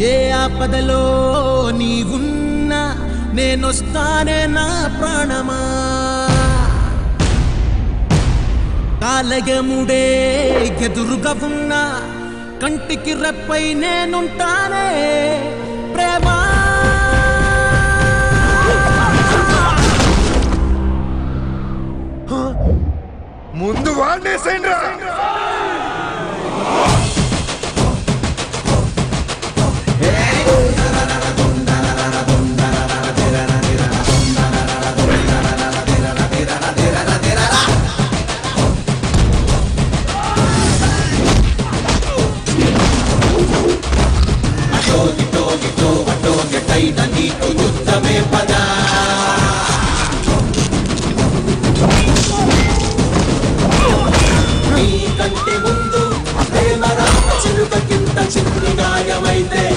ఏ ఆపదలో నీవున్నా నేనొస్తానే నా ప్రాణమా? కాలయముడే ఎదురుగా ఉన్నా కంటికి రెప్పై నేనుంటానే ప్రేమా? ముందు వాడినేసేయండి రా కంటి ముందు ప్రేమ రామ చిలుక కింద చిన్ని గాయమైతే